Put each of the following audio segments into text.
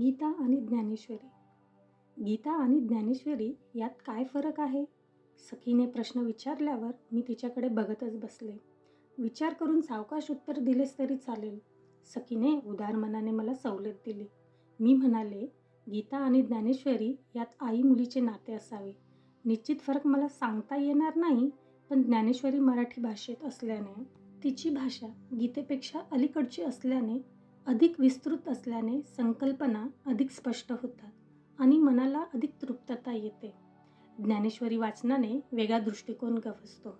गीता आणि ज्ञानेश्वरी. गीता आणि ज्ञानेश्वरी यात काय फरक आहे? सखीने प्रश्न विचारल्यावर मी तिच्याकडे बघतच बसले. विचार करून सावकाश उत्तर दिलेस तरी चालेल. सखीने उदार मनाने मला सवलत दिली. मी म्हणाले गीता आणि ज्ञानेश्वरी यात आई मुलीचे नाते असावे. निश्चित फरक मला सांगता येणार नाही पण ज्ञानेश्वरी मराठी भाषेत असल्याने तिची भाषा गीतेपेक्षा अलीकडची असल्याने अधिक विस्तृत असल्याने संकल्पना अधिक स्पष्ट होतात आणि मनाला अधिक तृप्तता येते. ज्ञानेश्वरी वाचनाने वेगळा दृष्टिकोन गवसतो.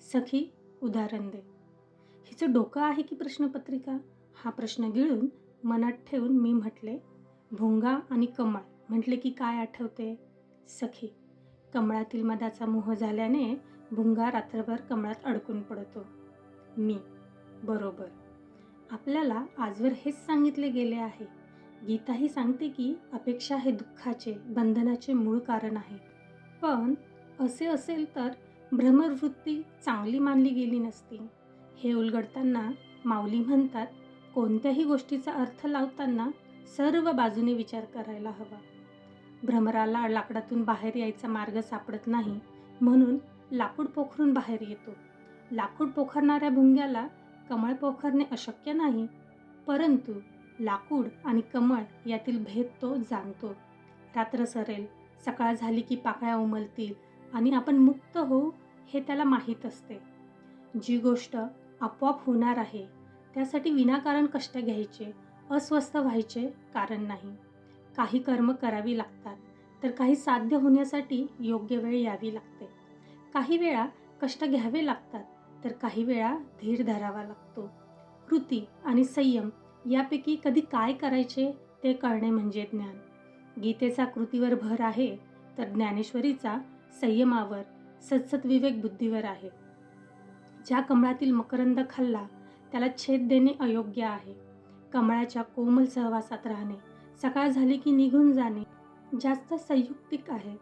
सखी उदाहरण दे. हिचं डोकं आहे की प्रश्नपत्रिका? हा प्रश्न गिळून मनात ठेवून मी म्हटले भुंगा आणि कमळ. म्हटले की काय आठवते? सखी कमळातील मधाचा मोह झाल्याने भुंगा रात्रभर कमळात अडकून पडतो. मी बरोबर. आपल्याला आजवर हेच सांगितले गेले आहे. गीता ही सांगते की अपेक्षा हे दुःखाचे बंधनाचे मूळ कारण आहे. पण असे असेल तर भ्रमरवृत्ती चांगली मानली गेली नसती. हे उलगडताना माऊली म्हणतात कोणत्याही गोष्टीचा अर्थ लावताना सर्व बाजूने विचार करायला हवा. भ्रमराला लाकडातून बाहेर यायचा मार्ग सापडत नाही म्हणून लाकूड पोखरून बाहेर येतो. लाकूड पोखरणाऱ्या भुंग्याला कमळ पोखरणे अशक्य नाही परंतु लाकूड आणि कमळ यातील भेद तो जाणतो. रात्र सरेल सकाळ झाली की पाकळ्या उमलतील आणि आपण मुक्त होऊ हे त्याला माहीत असते. जी गोष्ट आपोआप होणार आहे त्यासाठी विनाकारण कष्ट घ्यायचे अस्वस्थ व्हायचे कारण नाही. काही कर्म करावी लागतात तर काही साध्य होण्यासाठी योग्य वेळ यावी लागते. काही वेळा कष्ट घ्यावे लागतात तर काही वेळा धीर धरावा लागतो. कृती आणि संयम यापैकी कधी काय करायचे ते कळणे म्हणजे ज्ञान. गीतेचा कृतीवर भर आहे तर ज्ञानेश्वरीचा संयमावर सतसत विवेक बुद्धीवर आहे. ज्या कमळातील मकरंद खाल्ला त्याला छेद देणे अयोग्य आहे. कमळाच्या कोमल सहवासात राहणे सकाळ झाली की निघून जाणे जास्त संयुक्तिक आहे.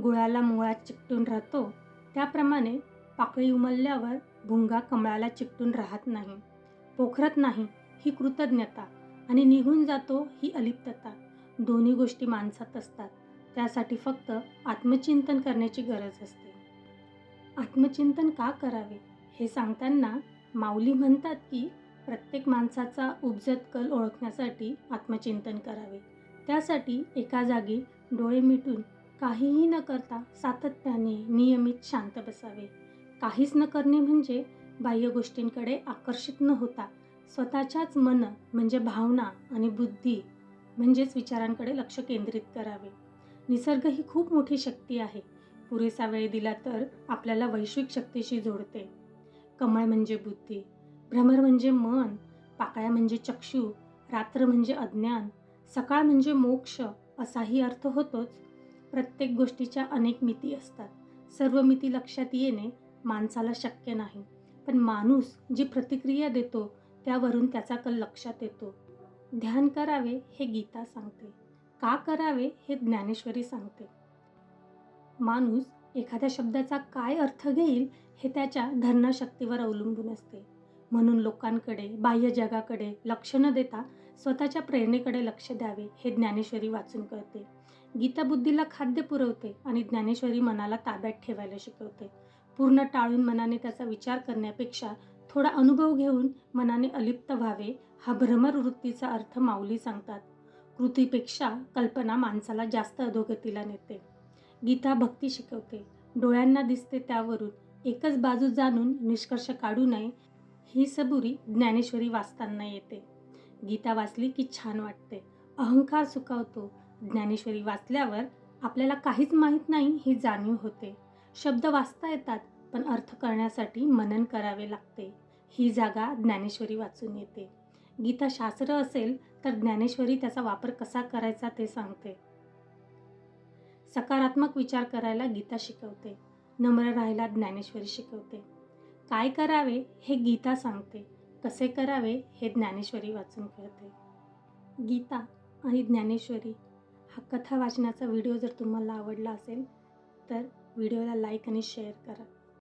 गुळाला मुळात चिकटून राहतो त्याप्रमाणे पाकळी उमलल्यावर भुंगा कमळाला चिकटून राहत नाही. पोखरत नाही ही कृतज्ञता आणि निघून जातो ही अलिप्तता. दोन्ही गोष्टी माणसात असतात. त्यासाठी फक्त आत्मचिंतन करण्याची गरज असते. आत्मचिंतन का करावे? हे सांगताना माऊली म्हणतात की प्रत्येक माणसाचा उपजत कल ओळखण्यासाठी आत्मचिंतन करावे. त्यासाठी एका जागी डोळे मिटून काहीही न करता सातत्याने नियमित शांत बसावे. काहीच न करणे म्हणजे बाह्य गोष्टींकडे आकर्षित न होता स्वतःच्याच मन म्हणजे भावना आणि बुद्धी म्हणजेच विचारांकडे लक्ष केंद्रित करावे. निसर्ग ही खूप मोठी शक्ती आहे. पुरेसा वेळ दिला तर आपल्याला वैश्विक शक्तीशी जोडते. कमळ म्हणजे बुद्धी भ्रमर म्हणजे मन पाकळ्या म्हणजे चक्षु रात्र म्हणजे अज्ञान सकाळ म्हणजे मोक्ष असाही अर्थ होतोच. प्रत्येक गोष्टीच्या अनेक मिती असतात. सर्व मिती लक्षात येणे माणसाला शक्य नाही. पण माणूस जी प्रतिक्रिया देतो त्यावरून त्याचा कल लक्षात येतो. ध्यान करावे हे गीता सांगते. का करावे हे ज्ञानेश्वरी सांगते. माणूस एखाद्या शब्दाचा काय अर्थ घेईल हे त्याच्या धरणशक्तीवर अवलंबून असते. म्हणून लोकांकडे बाह्य जगाकडे लक्ष न देता स्वतःच्या प्रेरणेकडे लक्ष द्यावे हे ज्ञानेश्वरी वाचून कळते. गीता बुद्धीला खाद्य पुरवते आणि ज्ञानेश्वरी मनाला ताब्यात ठेवायला शिकवते. पूर्ण टाळून मनाने त्याचा विचार करण्यापेक्षा थोडा अनुभव घेऊन मनाने अलिप्त व्हावे हा भ्रमर वृत्तीचा अर्थ माऊली सांगतात. कृतीपेक्षा कल्पना माणसाला जास्त अधोगतीला नेते. गीता भक्ती शिकवते. डोळ्यांना दिसते त्यावरून एकच बाजू जाणून निष्कर्ष काढू नये ही सबुरी ज्ञानेश्वरी वाचताना येते. गीता वाचली की छान वाटते. अहंकार सुकावतो ज्ञानेश्वरी वाचल्यावर आपल्याला काहीच माहीत नाही ही जाणीव होते. शब्द वाचता येतात पण अर्थ करण्यासाठी मनन करावे लागते. ही जागा ज्ञानेश्वरी वाचून येते. गीता शास्त्र असेल तर ज्ञानेश्वरी त्याचा वापर कसा करायचा ते सांगते. सकारात्मक विचार करायला गीता शिकवते. नम्र राहायला ज्ञानेश्वरी शिकवते. काय करावे हे गीता सांगते. कसे करावे हे ज्ञानेश्वरी वाचून कळते. गीता आणि ज्ञानेश्वरी हा कथा वाचनाचा व्हिडिओ जर तुम्हाला आवडला असेल तर व्हिडिओला लाईक आणि शेअर करा.